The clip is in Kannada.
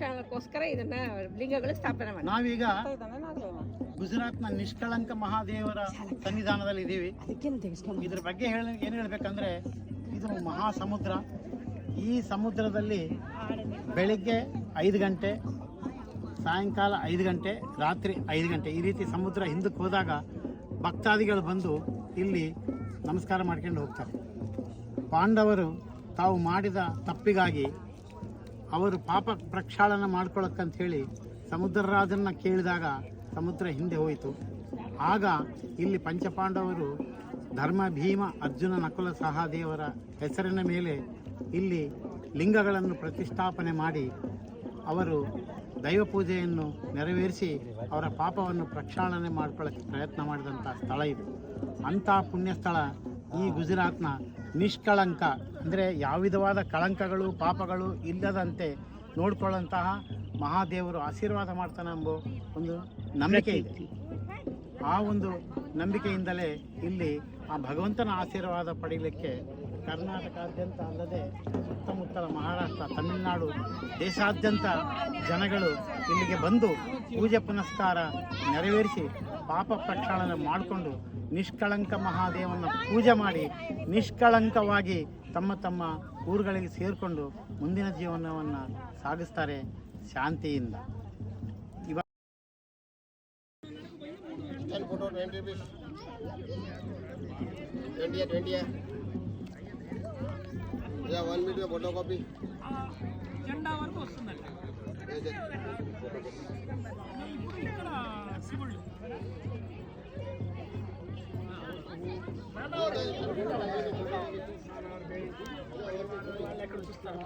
ಪ್ರಕ್ಷಾಳನಕ್ಕೋಸ್ಕರ ಇದನ್ನ ಲಿಂಗಗಳು ಸ್ಥಾಪನೆ ಮಾಡಿ ನಾವೀಗ ಗುಜರಾತ್ನ ನಿಷ್ಕಳಂಕ ಮಹಾದೇವರ ಸನ್ನಿಧಾನದಲ್ಲಿ ಇದ್ದೀವಿ ಇದ್ರ ಬಗ್ಗೆ ಹೇಳ ಏನು ಹೇಳ್ಬೇಕಂದ್ರೆ ಇದು ಮಹಾಸಮುದ್ರ. ಈ ಸಮುದ್ರದಲ್ಲಿ ಬೆಳಿಗ್ಗೆ ಐದು ಗಂಟೆ ಸಾಯಂಕಾಲ ಐದು ಗಂಟೆ ರಾತ್ರಿ ಐದು ಗಂಟೆ ಈ ರೀತಿ ಸಮುದ್ರ ಹಿಂದಕ್ಕೆ ಹೋದಾಗ ಭಕ್ತಾದಿಗಳು ಬಂದು ಇಲ್ಲಿ ನಮಸ್ಕಾರ ಮಾಡ್ಕೊಂಡು ಹೋಗ್ತಾರೆ. ಪಾಂಡವರು ತಾವು ಮಾಡಿದ ತಪ್ಪಿಗಾಗಿ ಅವರು ಪಾಪ ಪ್ರಕ್ಷಾಳನ ಮಾಡ್ಕೊಳಕ್ಕಂತ ಹೇಳಿ ಕೇಳಿದಾಗ ಸಮುದ್ರ ಹಿಂದೆ ಹೋಯಿತು. ಆಗ ಇಲ್ಲಿ ಪಂಚಪಾಂಡವರು ಧರ್ಮ, ಭೀಮ, ಅರ್ಜುನ, ನಕುಲ, ಸಹದೇವರ ಹೆಸರಿನ ಮೇಲೆ ಇಲ್ಲಿ ಲಿಂಗಗಳನ್ನು ಪ್ರತಿಷ್ಠಾಪನೆ ಮಾಡಿ ಅವರು ದೈವ ಪೂಜೆಯನ್ನು ನೆರವೇರಿಸಿ ಅವರ ಪಾಪವನ್ನು ಪ್ರಕ್ಷಾಳನೆ ಮಾಡ್ಕೊಳ್ಳೋಕ್ಕೆ ಪ್ರಯತ್ನ ಮಾಡಿದಂಥ ಸ್ಥಳ ಇದು. ಅಂಥ ಪುಣ್ಯ ಸ್ಥಳ ಈ ಗುಜರಾತ್ನ ನಿಷ್ಕಳಂಕ. ಅಂದರೆ ಯಾವ ವಿಧವಾದ ಕಳಂಕಗಳು, ಪಾಪಗಳು ಇಲ್ಲದಂತೆ ನೋಡ್ಕೊಳ್ಳಂತಹ ಮಹಾದೇವರು ಆಶೀರ್ವಾದ ಮಾಡ್ತಾನೆ ಎಂಬ ಒಂದು ನಂಬಿಕೆ ಇದೆ. ಆ ಒಂದು ನಂಬಿಕೆಯಿಂದಲೇ ಇಲ್ಲಿ ಆ ಭಗವಂತನ ಆಶೀರ್ವಾದ ಪಡೀಲಿಕ್ಕೆ ಕರ್ನಾಟಕಾದ್ಯಂತ ಅಲ್ಲದೆ ಸುತ್ತಮುತ್ತಲ ತಮಿಳುನಾಡು ದೇಶಾದ್ಯಂತ ಜನಗಳು ಇಲ್ಲಿಗೆ ಬಂದು ಪೂಜೆ ಪುನಸ್ಕಾರ ನೆರವೇರಿಸಿ ಪಾಪ ಪ್ರಕ್ಷಾಳನೆ ಮಾಡಿಕೊಂಡು ನಿಷ್ಕಳಂಕ ಮಹಾದೇವನ ಪೂಜೆ ಮಾಡಿ ನಿಷ್ಕಳಂಕವಾಗಿ ತಮ್ಮ ತಮ್ಮ ಊರುಗಳಿಗೆ ಸೇರಿಕೊಂಡು ಮುಂದಿನ ಜೀವನವನ್ನು ಸಾಗಿಸ್ತಾರೆ ಶಾಂತಿಯಿಂದ. ಇವಾಗ ఇలా వన్ మినిట్ ఫోటో కాపీ జెండా వరకు వస్తుందండి ఇప్పుడు ఇక్కడ ఎక్కడ చూస్తారు